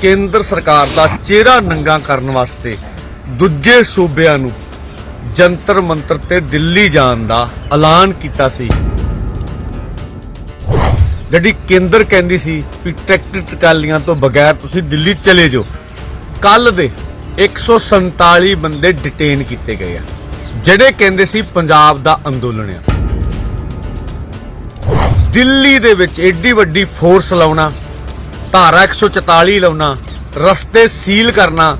ਕੇਂਦਰ ਸਰਕਾਰ ਦਾ ਚਿਹਰਾ ਨੰਗਾ ਕਰਨ ਵਾਸਤੇ ਦੂਜੇ ਸੂਬਿਆਂ ਨੂੰ ਜੰਤਰ ਮੰਤਰ ਤੇ ਦਿੱਲੀ ਜਾਣ ਦਾ ਐਲਾਨ ਕੀਤਾ ਸੀ। ਜਿਹੜੀ ਕੇਂਦਰ ਕਹਿੰਦੀ ਸੀ ਵੀ ਟਰੈਕਟਰ ਟਕਾਲੀਆਂ ਤੋਂ ਬਗੈਰ ਤੁਸੀਂ ਦਿੱਲੀ ਚਲੇ ਜਾਓ। ਕੱਲ ਦੇ 147 ਬੰਦੇ ਡਿਟੇਨ ਕੀਤੇ ਗਏ ਆ, ਜਿਹੜੇ ਕਹਿੰਦੇ ਸੀ ਪੰਜਾਬ ਦਾ ਅੰਦੋਲਨ ਆ। ਦਿੱਲੀ ਦੇ ਵਿੱਚ ਏਡੀ ਵੱਡੀ ਫੋਰਸ ਲਾਉਣਾ ਧਾਰਾ 144 ਲਾਉਣਾ, ਰਸਤੇ ਸੀਲ ਕਰਨਾ,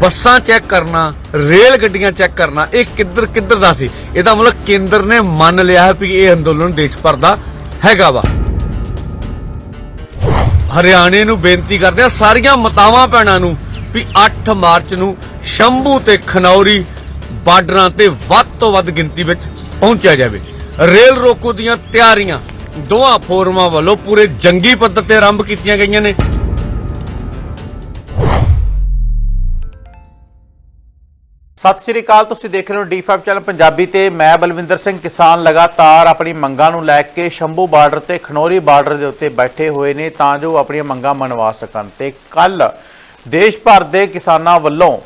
ਬੱਸਾਂ ਚੈੱਕ ਕਰਨਾ, ਰੇਲ ਗੱਡੀਆਂ ਚੈੱਕ ਕਰਨਾ, ਇਹ ਕਿੱਧਰ ਕਿੱਧਰ ਦਾ ਸੀ? ਇਹਦਾ ਮਤਲਬ ਕੇਂਦਰ ਨੇ ਮੰਨ ਲਿਆ ਹੈ ਵੀ ਇਹ ਅੰਦੋਲਨ ਦੇਸ਼ ਭਰ ਦਾ ਹੈਗਾ ਵਾ। ਹਰਿਆਣੇ ਨੂੰ ਬੇਨਤੀ ਕਰਦੇ ਆ, ਸਾਰੀਆਂ ਮਤਾਵਾਂ ਭੈਣਾਂ ਨੂੰ ਵੀ 8 ਮਾਰਚ ਨੂੰ ਸ਼ੰਭੂ ਤੇ ਖਨੌਰੀ ਬਾਰਡਰਾਂ ਤੇ ਵੱਧ ਤੋਂ ਵੱਧ ਗਿਣਤੀ ਵਿੱਚ ਪਹੁੰਚਿਆ ਜਾਵੇ। ਰੇਲ ਰੋਕੋ ਦੀਆਂ ਤਿਆਰੀਆਂ ਦੋਹਾਂ ਫੋਰਮਾਂ ਵੱਲੋਂ ਪੂਰੇ ਜੰਗੀ ਪੱਧਰ ਤੇ ਆਰੰਭ ਕੀਤੀਆਂ ਗਈਆਂ ਨੇ। ਸਤਿ ਸ਼੍ਰੀ ਅਕਾਲ, ਤੁਸੀਂ ਦੇਖ ਰਹੇ ਹੋ ਡੀ5 ਚੈਨਲ ਪੰਜਾਬੀ ਤੇ ਮੈਂ ਬਲਵਿੰਦਰ ਸਿੰਘ ਕਿਸਾਨ ਲਗਾਤਾਰ ਆਪਣੀ ਮੰਗਾਂ ਨੂੰ ਲੈ ਕੇ ਸ਼ੰਭੂ ਬਾਰਡਰ ਤੇ ਖਨੌਰੀ ਬਾਰਡਰ ਦੇ ਉੱਤੇ ਬੈਠੇ ਹੋਏ ਨੇ ਤਾਂ ਜੋ ਆਪਣੀਆਂ ਮੰਗਾਂ ਮਨਵਾ ਸਕਣ ਤੇ ਕੱਲ ਦੇਸ਼ ਭਰ ਦੇ ਕਿਸਾਨਾਂ ਵੱਲੋਂ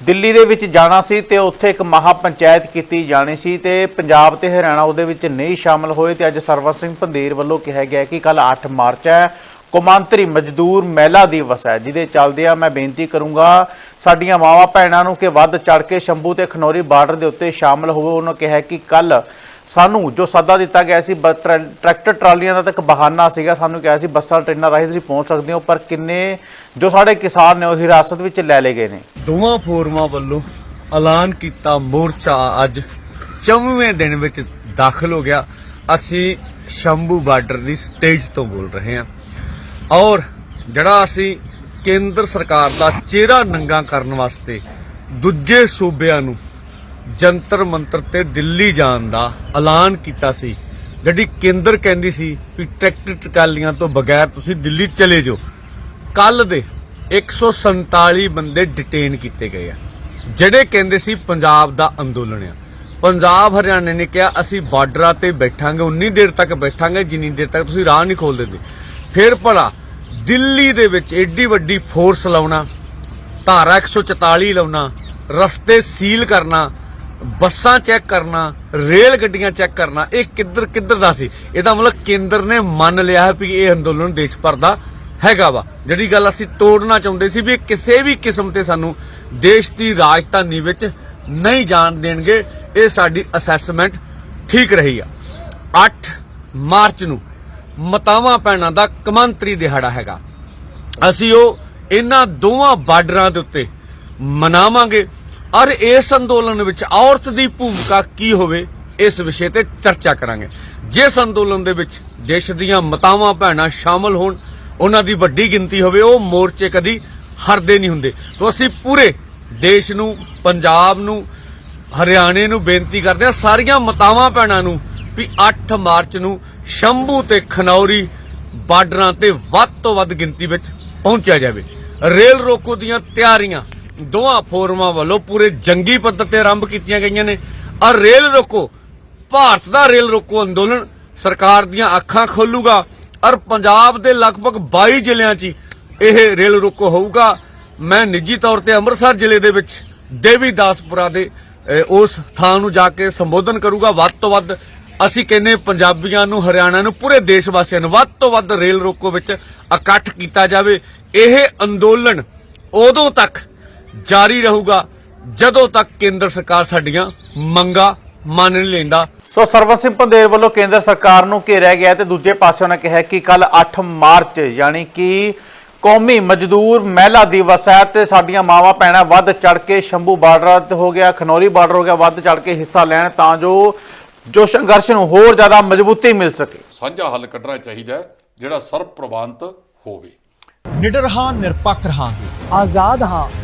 ਦਿੱਲੀ ਦੇ ਵਿੱਚ ਜਾਣਾ ਸੀ ਤੇ ਉੱਥੇ ਇੱਕ ਮਹਾ ਪੰਚਾਇਤ ਕੀਤੀ ਜਾਣੀ ਸੀ ਤੇ ਪੰਜਾਬ ਤੇ ਹਰਿਆਣਾ ਉਹਦੇ ਵਿੱਚ ਨਹੀਂ ਸ਼ਾਮਲ ਹੋਏ ਤੇ ਅੱਜ ਸਰਵਨ ਸਿੰਘ ਪੰਧੀਰ ਵੱਲੋਂ ਕਿਹਾ ਗਿਆ ਕਿ ਕੱਲ 8 ਮਾਰਚ ਹੈ। ਕੌਮਾਂਤਰੀ ਮਜ਼ਦੂਰ ਮਹਿਲਾ ਦਿਵਸ ਹੈ, ਜਿਹਦੇ ਚੱਲਦੇ ਆ ਮੈਂ ਬੇਨਤੀ ਕਰੂੰਗਾ ਸਾਡੀਆਂ ਮਾਵਾਂ ਭੈਣਾਂ ਨੂੰ ਕਿ ਵੱਧ ਚੜ ਕੇ ਸ਼ੰਭੂ ਤੇ ਖਨੌਰੀ ਬਾਰਡਰ ਦੇ ਉੱਤੇ ਸ਼ਾਮਲ ਹੋਵੋ। ਉਹਨਾਂ ਕਿਹਾ ਕਿ ਕੱਲ ਸਾਨੂੰ ਜੋ ਸੱਦਾ ਦਿੱਤਾ ਗਿਆ ਸੀ, ਬ- ਟਰੈ- ਟਰੈਕਟਰ ਟਰਾਲੀਆਂ ਦਾ ਤਾਂ ਇੱਕ ਬਹਾਨਾ ਸੀਗਾ, ਸਾਨੂੰ ਕਿਹਾ ਸੀ ਬੱਸਾਂ, ਟ੍ਰੇਨਾਂ ਰਾਹੀਂ ਤੁਸੀਂ ਪਹੁੰਚ ਸਕਦੇ ਹੋ, ਪਰ ਕਿੰਨੇ ਜੋ ਸਾਡੇ ਕਿਸਾਨ ਨੇ ਉਹ ਹਿਰਾਸਤ ਵਿੱਚ ਲੈ ਲਏ ਗਏ ਨੇ। ਦੋਵਾਂ ਫੋਰਮਾਂ ਵੱਲੋਂ ਐਲਾਨ ਕੀਤਾ ਮੋਰਚਾ ਅੱਜ 94ਵੇਂ ਦਿਨ ਵਿੱਚ ਦਾਖਲ ਹੋ ਗਿਆ। ਅਸੀਂ ਸ਼ੰਭੂ ਬਾਰਡਰ ਦੀ ਸਟੇਜ ਤੋਂ ਬੋਲ ਰਹੇ ਹਾਂ। ਔਰ ਜਿਹੜਾ ਅਸੀਂ ਕੇਂਦਰ ਸਰਕਾਰ ਦਾ ਚਿਹਰਾ ਨੰਗਾ ਕਰਨ ਵਾਸਤੇ ਦੂਜੇ ਸੂਬਿਆਂ ਨੂੰ ਜੰਤਰ ਮੰਤਰ ਤੇ ਦਿੱਲੀ ਜਾਣ ਦਾ ਐਲਾਨ ਕੀਤਾ ਸੀ। ਜਿਹੜੀ ਕੇਂਦਰ ਕਹਿੰਦੀ ਸੀ ਵੀ ਟਰੈਕਟਰ ਟਕਾਲੀਆਂ ਤੋਂ ਬਗੈਰ ਤੁਸੀਂ ਦਿੱਲੀ ਚਲੇ ਜਾਓ। ਕੱਲ ਦੇ 147 ਬੰਦੇ ਡਿਟੇਨ ਕੀਤੇ ਗਏ ਆ। ਜਿਹੜੇ ਕਹਿੰਦੇ ਸੀ ਪੰਜਾਬ ਦਾ ਅੰਦੋਲਨ ਆ। ਪੰਜਾਬ ਹਰਿਆਣੇ ਨੇ ਕਿਹਾ, ਅਸੀਂ ਬਾਰਡਰਾਂ ਤੇ ਬੈਠਾਂਗੇ, ਉਨੀ ਦੇਰ ਤੱਕ ਬੈਠਾਂਗੇ, ਜਿੰਨੀ ਦੇਰ ਤੱਕ ਤੁਸੀਂ ਰਾਹ ਨਹੀਂ ਖੋਲ ਦਿੰਦੇ। ਫਿਰ ਭਲਾ ਦਿੱਲੀ ਦੇ ਵਿੱਚ ਏਡੀ ਵੱਡੀ ਫੋਰਸ ਲਾਉਣਾ, ਧਾਰਾ 144 ਲਾਉਣਾ, ਰਸਤੇ ਸੀਲ ਕਰਨਾ ਬੱਸਾਂ ਚੈੱਕ ਕਰਨਾ, ਰੇਲ ਗੱਡੀਆਂ ਚੈੱਕ ਕਰਨਾ, ਇਹ ਕਿੱਧਰ ਕਿੱਧਰ ਦਾ ਸੀ? ਇਹਦਾ ਮਤਲਬ ਕੇਂਦਰ ਨੇ ਮੰਨ ਲਿਆ ਹੈ ਵੀ ਇਹ ਅੰਦੋਲਨ ਦੇਸ਼ ਭਰ ਦਾ ਹੈਗਾ ਵਾ। ਜਿਹੜੀ ਗੱਲ ਅਸੀਂ ਤੋੜਨਾ ਚਾਹੁੰਦੇ ਸੀ ਵੀ ਕਿਸੇ ਵੀ ਕਿਸਮ ਤੇ ਸਾਨੂੰ ਦੇਸ਼ ਦੀ ਰਾਜਧਾਨੀ ਵਿੱਚ ਨਹੀਂ ਜਾਣ ਦੇਣਗੇ, ਇਹ ਸਾਡੀ ਅਸੈਸਮੈਂਟ ਠੀਕ ਰਹੀ ਆ। 8 ਮਾਰਚ ਨੂੰ ਮਤਾਵਾਂ ਪੈਣਾ ਦਾ ਕਮਾਂਤਰੀ ਦਿਹਾੜਾ ਹੈਗਾ। ਅਸੀਂ ਉਹ ਇਹਨਾਂ ਦੋਵਾਂ ਬਾਰਡਰਾਂ ਦੇ ਉੱਤੇ ਮਨਾਵਾਂਗੇ। ਔਰ ਇਸ ਅੰਦੋਲਨ ਵਿੱਚ ਔਰਤ ਦੀ ਭੂਮਿਕਾ ਕੀ ਹੋਵੇ, ਇਸ ਵਿਸ਼ੇ ਤੇ ਚਰਚਾ ਕਰਾਂਗੇ। ਜਿਸ ਅੰਦੋਲਨ ਦੇ ਵਿੱਚ ਦੇਸ਼ ਦੀਆਂ ਮਤਾਵਾਂ ਭੈਣਾਂ ਸ਼ਾਮਲ ਹੋਣ, ਉਹਨਾਂ ਦੀ ਵੱਡੀ ਗਿਣਤੀ ਹੋਵੇ, ਉਹ ਮੋਰਚੇ ਕਦੀ ਹਰਦੇ ਨਹੀਂ ਹੁੰਦੇ। ਤੋਂ ਅਸੀਂ ਪੂਰੇ ਦੇਸ਼ ਨੂੰ, ਪੰਜਾਬ ਨੂੰ, ਹਰਿਆਣੇ ਨੂੰ ਬੇਨਤੀ ਕਰਦੇ ਆ ਸਾਰੀਆਂ ਮਤਾਵਾਂ ਭੈਣਾਂ ਨੂੰ ਵੀ 8 ਮਾਰਚ ਨੂੰ ਸ਼ੰਭੂ ਤੇ ਖਨੌਰੀ ਬਾਰਡਰਾਂ ਤੇ ਵੱਧ ਤੋਂ ਵੱਧ ਗਿਣਤੀ ਵਿੱਚ ਪਹੁੰਚਿਆ ਜਾਵੇ। ਰੇਲ ਰੋਕੋ ਦੀਆਂ ਤਿਆਰੀਆਂ ਦੋਹਾਂ ਫੋਰਮਾਂ ਵੱਲੋਂ ਪੂਰੇ ਜੰਗੀ ਪੱਧਰ ਤੇ ਆਰੰਭ ਕੀਤੀਆਂ ਗਈਆਂ ਨੇ। ਔਰ ਰੇਲ ਰੋਕੋ, ਭਾਰਤ ਦਾ ਰੇਲ ਰੋਕੋ ਅੰਦੋਲਨ ਸਰਕਾਰ ਦੀਆਂ ਅੱਖਾਂ ਖੋਲੂਗਾ ਔਰ ਪੰਜਾਬ ਦੇ ਲਗਭਗ 22 ਜ਼ਿਲ੍ਹਿਆਂ 'ਚ ਹੀ ਇਹ ਰੇਲ ਰੋਕੋ ਹੋਊਗਾ। ਮੈਂ ਨਿੱਜੀ ਤੌਰ ਤੇ ਅੰਮ੍ਰਿਤਸਰ ਜ਼ਿਲ੍ਹੇ ਦੇ ਵਿੱਚ ਦੇਵੀਦਾਸਪੁਰਾ ਦੇ ਉਸ ਥਾਂ ਨੂੰ ਜਾ ਕੇ ਸੰਬੋਧਨ ਕਰੂਗਾ। ਵੱਧ ਤੋਂ ਵੱਧ ਅਸੀਂ ਕਹਿੰਨੇ ਪੰਜਾਬੀਆਂ ਨੂੰ, ਹਰਿਆਣਾ ਨੂੰ, ਪੂਰੇ ਦੇਸ਼ ਵਾਸੀਆਂ ਨੂੰ ਵੱਧ ਤੋਂ ਵੱਧ ਰੇਲ ਰੋਕੋ ਵਿੱਚ ਇਕੱਠ ਕੀਤਾ ਜਾਵੇ। ਇਹ ਅੰਦੋਲਨ ਉਦੋਂ ਤੱਕ ਜਾਰੀ ਰਹੂਗਾ। ਜਦੋਂ ਤੱਕ ਕੇਂਦਰ ਸਰਕਾਰ ਸਾਡੀਆਂ ਮੰਗਾਂ ਮੰਨ ਨਹੀਂ ਲੈਂਦਾ। ਸੋ ਸਰਵਨ ਸਿੰਘ ਪੰਧੇਰ ਵੱਲੋਂ ਕੇਂਦਰ ਸਰਕਾਰ ਨੂੰ ਘੇਰਿਆ ਗਿਆ ਤੇ ਦੂਜੇ ਪਾਸੇ ਉਹਨਾਂ ਕਿਹਾ ਕਿ ਕੱਲ 8 ਮਾਰਚ ਯਾਨੀ ਕਿ ਕੌਮੀ ਮਜ਼ਦੂਰ ਮਹਿਲਾ ਦਿਵਸ ਹੈ ਤੇ ਸਾਡੀਆਂ ਮਾਵਾਂ ਭੈਣਾਂ ਵੱਧ ਚੜ ਕੇ ਸ਼ੰਭੂ ਬਾਰਡਰ ਤੇ ਹੋ ਗਿਆ ਖਨੌਰੀ ਬਾਰਡਰ ਹੋ ਗਿਆ ਵੱਧ ਚੜ ਕੇ ਹਿੱਸਾ ਲੈਣ ਤਾਂ ਜੋ ਜੋ ਸੰਘਰਸ਼ ਨੂੰ ਹੋਰ ਜ਼ਿਆਦਾ ਮਜ਼ਬੂਤੀ ਮਿਲ ਸਕੇ। ਸਾਂਝਾ ਹੱਲ ਕੱਢਣਾ ਚਾਹੀਦਾ ਹੈ, ਜਿਹੜਾ ਸਰਬ ਪ੍ਰਵਾਨਤ ਹੋਵੇ। ਨਿਡਰ ਹਾਂ ਨਿਰਪੱਖ ਰਹਾਂਗੇ। ਆਜ਼ਾਦ ਹਾਂ।